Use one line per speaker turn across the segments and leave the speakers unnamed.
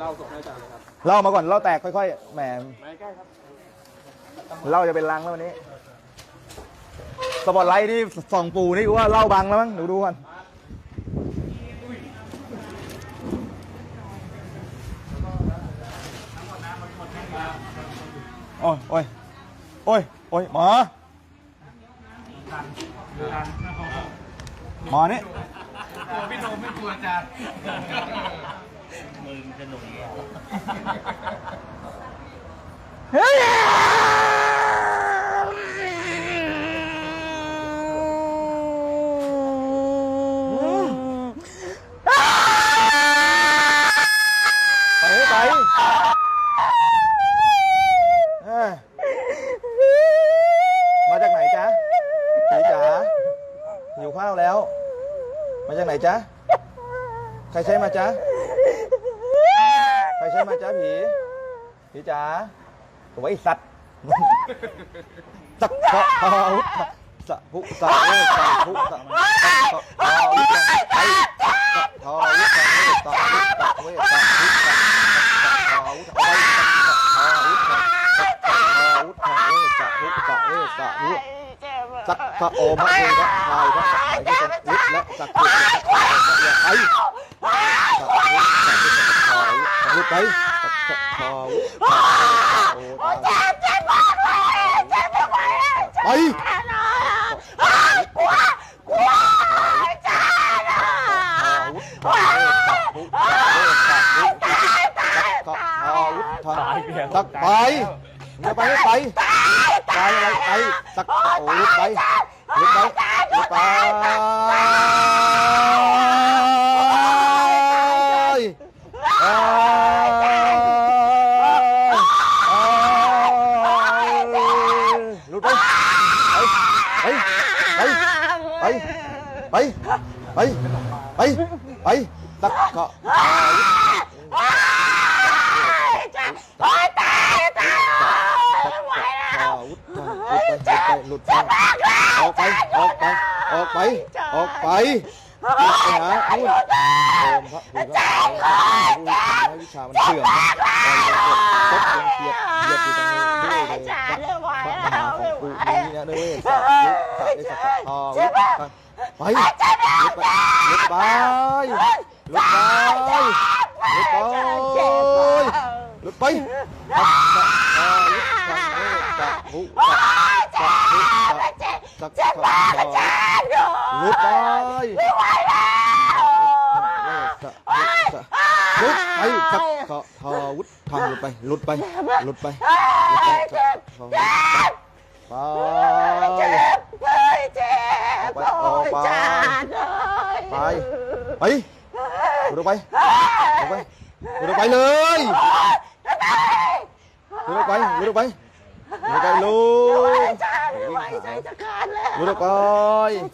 เล่าส่งให้อาจารย์เลยครับ
เล่ามาก่อนเล่าแตกค่อยๆแหม
ไม่ใกล้ครับ
เล่าจะเป็นลังแล้ววันนี้ สปอตไลท์ที่ส่องปูนี่กูว่าเล่าบังแล้วมั้งดูดูกันโอ้ยโอ้ยโอ้ยโอ้ยหมอหมอนี่
พี่โนไม่กลัวอาจารย์
เฮ้ยไปไปเอ้ยมาจากไหนจ๊ะผีจ๋าหิวข้าวแล้ว มาจากไหนจ๊ะ ใครใช้มาจ๊ะ ใครใช้มจ๊ะผี ผีจ๋าตัวไอ้สัตว์สักพะพาวุธสะพุสะเวสะพุสะสักพะพาวุธไอสักพาวุธสะเวสะพุสะเวสะพุสะสักพาวุธเอาไว้สักพาวุธสักพาวุธเวสะพุสะเวสะพุสักพะโอมะเอวะพายพระสักไอ้ที่เป็นวุธและสักพุสักพาวุธไอ้สักพุสักพา วุธไปสักพาวุธโอ้ตายไปสักไปจะไปไม่ไปไปอะไรไปสักโอ้ลุกไปลุกไปลุกไปลุกไปไปไป ไป ไป ไป ไป ไปตักเกาะหลุดไปออกไป ออกไป ออกไป ออกไปออกไป หาพูดโอมพระภูมิพระผู้วิชาวิชามันเสื่อมนะตบยังเทียบเหยียบอยู่ตรงนี้ด้วยเลยพระมหาของกูนี้นะด้วยสักยุสักได้สักทอวิไปหลุดไปหลุดไปหลุดไปหลุดไปหลุดไปสักทอวิสักเวสักหุสักหุ สักสักทอหลุดไปหลุดไปสักทอทอวุฒทำหลุดไปหลุดไปหลุดไปหลุดไปสักทอวุฒไปไปไปดูดไปดูไปดูไปเลยดูไปดูไปดูไปลูก
ไม่ไหวใจจะขาดแล้ว
ดูไป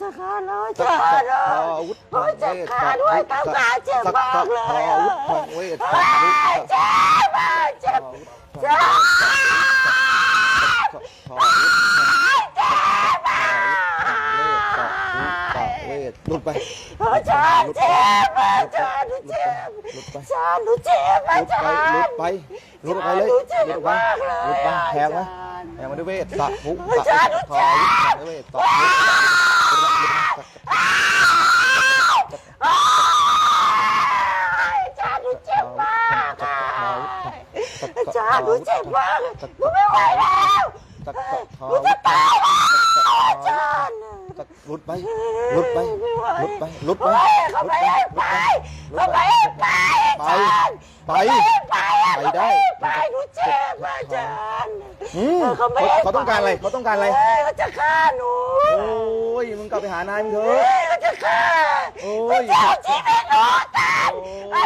จะขาดแล้ว
สั
จะ
ก
ขาด
ท
แล้ว
อวุฒ
โอ้ยจะขาดด้วยตามขาเจ็บ
สัก
มากเล
ท
ย
อวุฒเวทสักวุฒ
เจ็บมากเจ็บ
ทอวุเวทหลุดไป
อาจารย์เจ็บอาจารย์หนูเจ็บ
หลุดไป
อาจารย์หนูเจ็บ
ห
อา
ลุด
จา
ไป
รย์
หลุดไปหลุดไปเลย
หนูเจ็บ
หลุดไป
มากเลย
หลุดไป
อา
แทงไหม
อารย์
แทงมาด้วยเวทสักหุสัก
จารย์หนู
ทอ
เจ็บ
วิสักเวทสักหุ
อาจารย์หนูเจ็บมากอาจารย์หนูเจ็บมากหนูไม่ไหวแล้วหนูจะตายแล้วอาจารย์
สักหลุดไปหลุดไปหลุดไปหลุดไป
เขาไม่ให้ไปเขาไม่ให้ไปอา
ไป
จารย์
ไป
ไป
ไปได้
ไปหนูเจ็บอาจารย์
อืมเขาเขาต้องการอะไรเขาต้องการอะไร
เฮ้ยเขาจะฆ่าหนู
โอ้ยมึงกลับไปหานายมึงเถ
เฮ้
อะ
ยเขาจะฆ่า
โอ้
เขา
ย
จะเอาชีวิตหนูตาย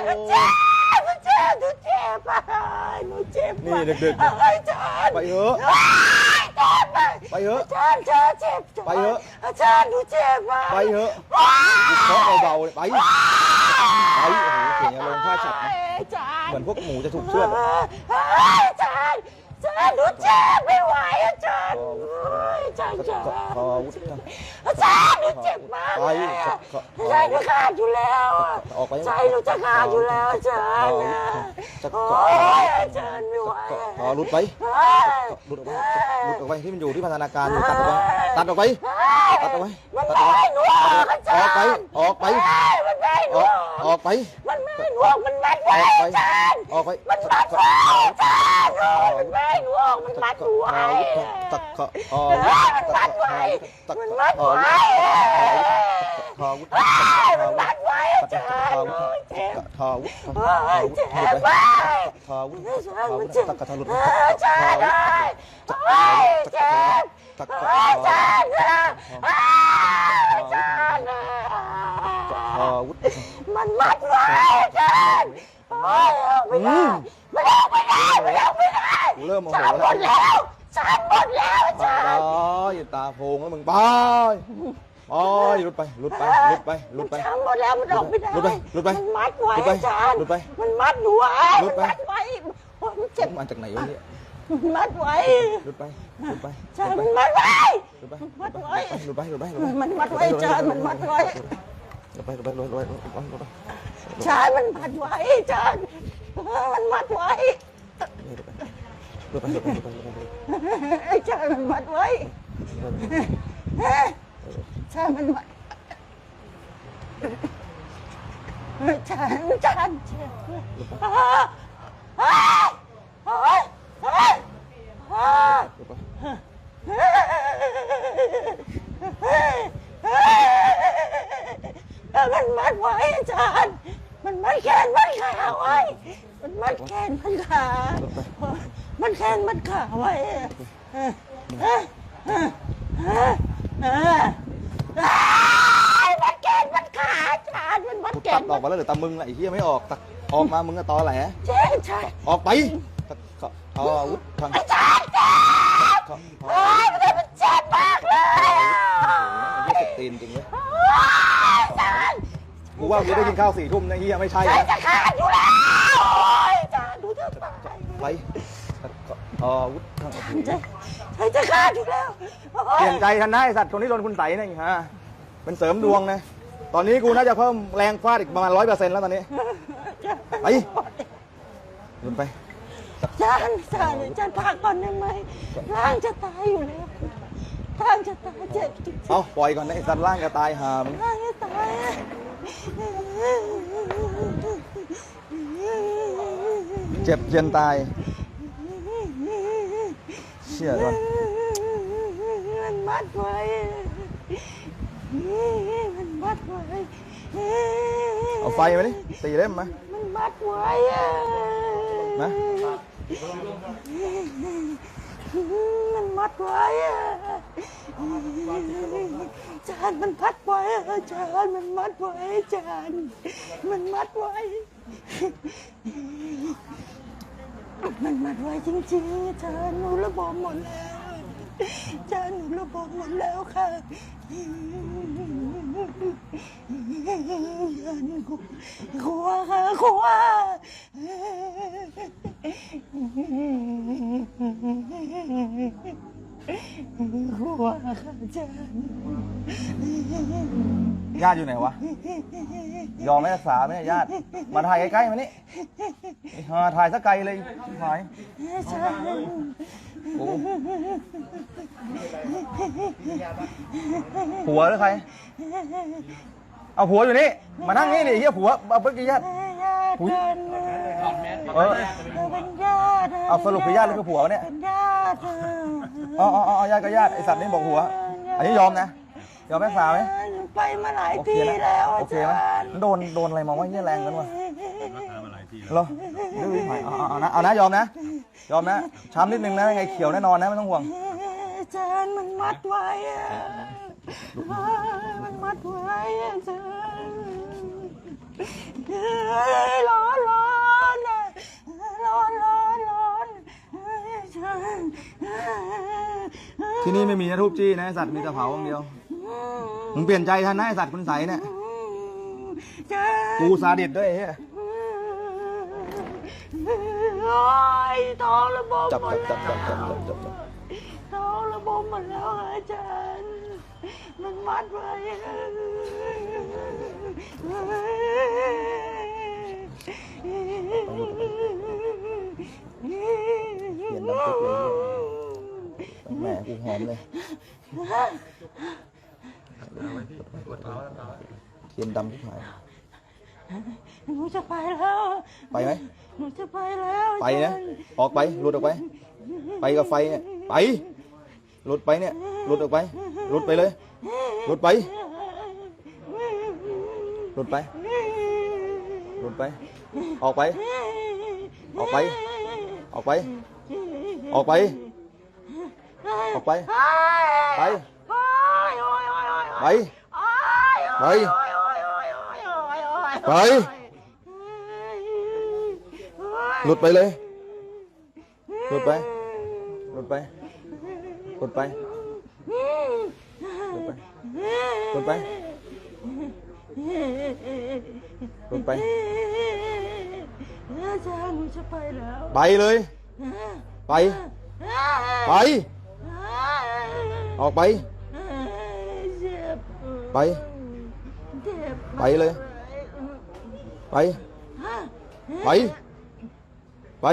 หนูเจ็บหนูเจ็บหนูเจ็บหนูเจ็บ
นี่ดึก
อาจารย์
ๆไปเถอะ
อาจารย์
ไปเถอะ
อาจารย์อาจารย์เจ็บ
ไปเถอะ
อาจารย์หนูเจ็บมาก
ไปเถอะกูเคาะเบาๆเลยไปไปโอ้โหเสียงอารมณ์ท่าฉับนะ
อาจารย์
เหมือนพวกหมูจะถูกเชือด
อาจารย์อาจารย์หนูเจ็บไม่ไหวอาจารย์โอ้ยอาจารย์จ๋า
ขออาวุธทาง
อาจารย์หนูเจ็บมากเลยอะ
ขอขอ
ใจหนูขาดอยู่แล้วอะ
ออกไป
ใจหนูจะขาดอยู่แล้วอาจารย์นะ
จะ
โอ้ยอาจารย์ไม่ไหว
อะขอหลุดไป
เฮ้ย
หลุดออกไปหลุดออกไปที่มันอยู่ที่พัฒนาการอยู่ตัดออกไปตัดออกไป ตัดออกไป
มันไม่
ออกไป
ให้หนูออกอาจารย์
ออกไปออกไป
เฮ้ยมันไม่ให้ห
อ
นู
อก
อก
ออกไป
ห้หนูออกมันมัด
อ
ไว้
อกไป
อาจารย์
ออกไป
มันมัดไว้อาจารย์โอ้ยมันไม่ให้หนูออกมันมัดหนูไว้
ตัดขออ
เฮ้ยมันมัดไว้
ตัด
มัน
ข
มัด
อ
ไว้
ขออาวุธ
เฮ้ยมันมัดไว้อาจารย์โอ้ยเจ็บ
ขออาวุธ
โอ้ยเจ็บไป
ขออาวุธ
อาจารย์
ขออาวุ
มัน
ธ
เจ็บ
ตัดกระทะหลุด
เอออาจารย์ได้โอ้ยเจ็บ
ตัด
โอ้ยอาจารย์นะอ้าวอาจารย์นะ
ขออาวุธ
มันมัดไว้อาจารย์โอ้ยออกไม่ได้มันออกไม่ได้มันออกไม่ได้
กูเริ่มโมโห
จานหมด
แล้ว
แล้วจานหมดแล้วอา
ไป
จารย์
อย่าตาโพงแล้วมึงไปไปหลุดไปหลุดไปหลุดไปหลุดไป
จานหมดแล้วมันออกไม่ได้
หลุดไปหลุดไป
มันมัดไว้
หลุดไป
อาจารย์
หลุดไป
มันมัดหนูไว้
หลุดไป
มันมัดไว้โอ้ยมันเจ็บ
มาจากไหนวะเนี่ย
มันมัดไว้
หลุดไปหลุดไป
จานมันมัดไว้
หลุดไป
มัดไว้
หลุดไปหลุดไปหลุดไป
มันมัดไว้จานมันมัดไว้
ลุดไปหลุดไปหลุดไปหลุดไปหลุดไป
จานมันมัดไว้จานมันมัดไว้
หลุดไปหลุดไปหลุดไปหลุดไป
จานมันมัดไว้จานมันมัดจานจานเจ็บเฮ้ยเฮ้ยเฮ้ยเฮ้ย
หลุดไป
แต่มันมัดไว้อาจารย์ มันมัดแขนมัดขาไว้ มันมัดแขนมัดขา มัน ขนมัดขาไว้มัดแขนมัดขาอาจารย์มันมัด
กู
แข
ตั
น
ดออกมาแล้วเหรือตามึงอะไอ้เหี้ยไม่ออกตัดออกมามึงอะตอแหล
เจ๊ใช่
ออกไปตัดขออาวุธทางไอา
จารย์เจ็บ
ขอ
โอ้ยมันเจ็บมากเลยอะ
ไอ้เหี้ยตีนจริงเลย
จารย์
กูว่ากูได้กินข้าวสี่ทุ่มนะเหี้ยไม่ใช่
ใจ
นะ
จะขาดอยู่แล้วโอ้ยจารย์ดูจะตาย
ไป ออาวุธทาง
ใจใจจะขาดอยู่แล้ว
เปลี่ยนใจทันได้สัตว์คนที่โดนคุณใส่นี่ฮะเป็นเสริมดวงนะ ตอนนี้กูน่าจะเพิ่มแรงฟาดอีกประมาณร้อยเปอร์เซ็นต์แล้วตอนนี้ ไปหลุดไป
จารย์อาจารย์อาจารย์พักก่อนได้ไหมร่างจะตายอยู่แล้วร่างจะตายเจ็บจริง
เอาปล่อยก่อนนะไอ้สัตว์ล่างจะตายหาม
ร่างจะตาย
เจ็บเย็นตาย เชี่ยก่อน
มันมัดไว้มันมัดไว้
เอาไฟมาดิสี่เล่มมา
มันมัดไว้อะ
นะ
มันมัดไว้อะจานมันพัดไว้อะจานมันมัดไว้จานมันมัดไว้ มันมัดไว้จริงๆจานหนูระบบหมดแล้วจานหนูระบบหมดแล้วค่ะยันกลัวค่ะกลัว กลัวค่ะจาน
ญาติอยู่ไหนวะ ยอมไม่รักษาไหมเนี่ยญาติ มาถ่ายใกล้ๆมานี่ไอ้ห่าถ่ายสักไกลเลยชิบหาย
จาน
โอ้ผัวหรือใคร เอาผัวอยู่นี่ มานั่งนี่ดิเฮียผัวเอาเมื่อกี้ญาติ
ญาติกัน
เออ
เป็นญาติ
เอาสรุปคือญาติหรือคือผัววะเนี่ย
เป็นญาติ
อ๋ออ๋ออ๋อญาติก็ญาติไอสัตว์นี่บอกผัว อันนี้ยอมนะ ยอมรักษาไหม
ไปมาหลาย
โอเค
ที
นะ
แล้ว
โอเคไหมโดนโดนอะไรมาว่าเงี้ยแรงกันวะเหรอดื้อหายเอาเอาเอานะเอานะยอมนะ ยอมนะช้ำนิดนึงนะยังไงเขียวแน่นอนนะไม่ต้องห่วง
อาจารย์มันมัดไว้อะมันมัดไว้อะอาจารย์เอ้ยร้อนร้อนอะร้อนร้อนร้อนอาจารย์
ที่นี่ไม่มีนะทูบจี้นะไอ้สัตว์มีแต่เผาอย่างเดียวมึงเปลี่ยนใจทันนะไอสัตว์คุณใสเนี่ย
อาจารย์
กูซาดิสด้วยไอ้เฮีย
โอ้ยท้องระบม
จับ
หม
จั
ด
บจับ
แล้ว
จับจับจับจับจับ
ท้องระบมหมดแล้วอาจารย์ มันมัดไว้
เขียนดำปึ๊กเลยเหี้ยแหมกูหอมเลยเทียนดำที่หาย
หนูจะไปแล้ว
ไปไหม
หนูจะไปแล้ว
ไปนะ
อาจารย์
ออกไป หลุดออกไป ไปกับไฟเนี่ยไป หลุดไปเนี่ย หลุดออกไป หลุดไปเลย หลุดไป หลุดไป หลุดไป ออกไป ออกไป ออกไป ออกไป ออกไป ไป ไป ไป ไป หลุดไปเลย หลุดไป หลุดไป หลุดไป หลุดไป หลุดไป หลุดไป
อาจารย์หนูจะไปแล้ว
ไปเลย ไป ไป ออกไป
เจ็บ
ไป
เจ็บ
ไปเลย ไป ไป ไป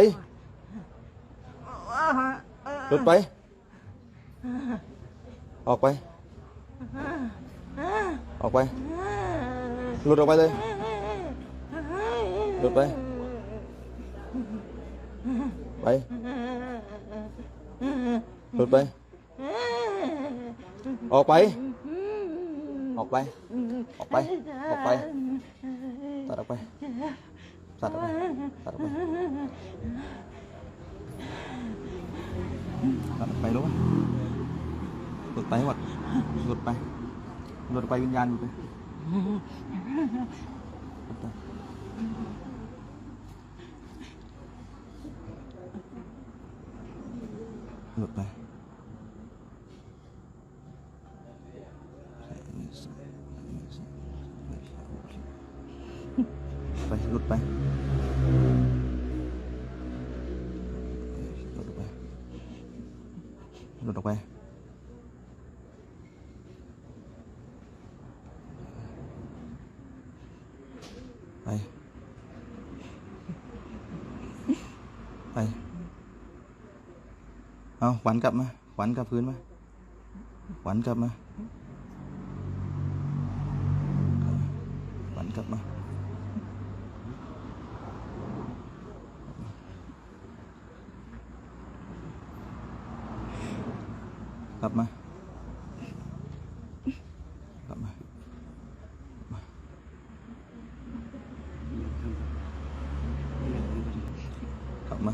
หลุดไป ออกไป ออกไป หลุดออกไปเลย หลุดไป ไปหลุดไปออกไปออกไปออกไปออกไปตัดออกไปตัด ออกไป ตัดออกไป ตัดออกไปรู้ป่ะหลุดไปให้หมดหลุดไป หลุดไปวิญญาณหลุดไปหลุดไป หลุดไป ไปหลุดไป หลุดออกไป หลุดออกไป ไป ไป เอาขวัญกลับมาขวัญกลับพื้นมาขวัญกลับมา ขวัญกลับมา กลับมา กลับมา กลับมา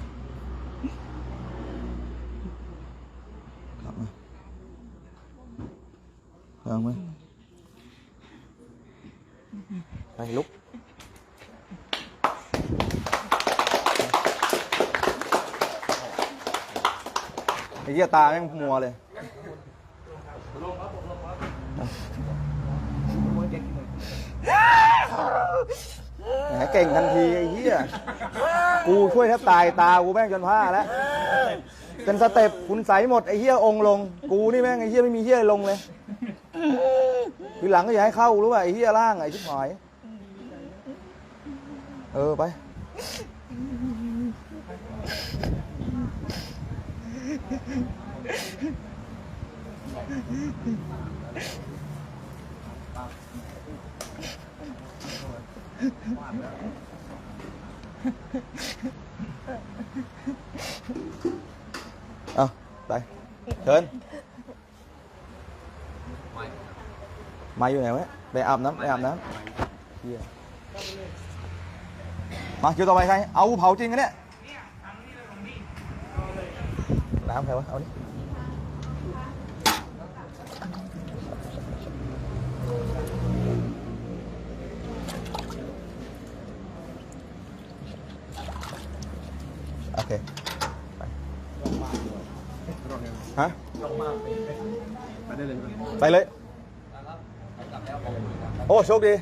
กลับมาลองไหมไปลุก ไอ้ เหี้ยตาแม่งมัวเลยแหมเก่งทันทีไอ้เหี้ยกูช่วยแทบตายตากูแม่งจนผ้าแล้วเป็นสเต็ปคุณใสหมดไอ้เหี้ยองค์ลง กูนี่แม่งไอ้เหี้ยไม่มีเหี้ยลงเลยทีหลังก็อย่าให้เข้ารู้ป่ะไอ้เหี้ยล่างไอ้ชิบหายเออไป เอาไปเชิญมาอยู่ไหนวะไปอาบน้ำไปอาบน้ำเหี้ยมาคิวต่อไปใครเอาเผาจริงกันเนี่ย น้ำใครวะ เอาดิโอเคไปฮะ
ไปได้เลย
ไปเลย โอ้ โชคดี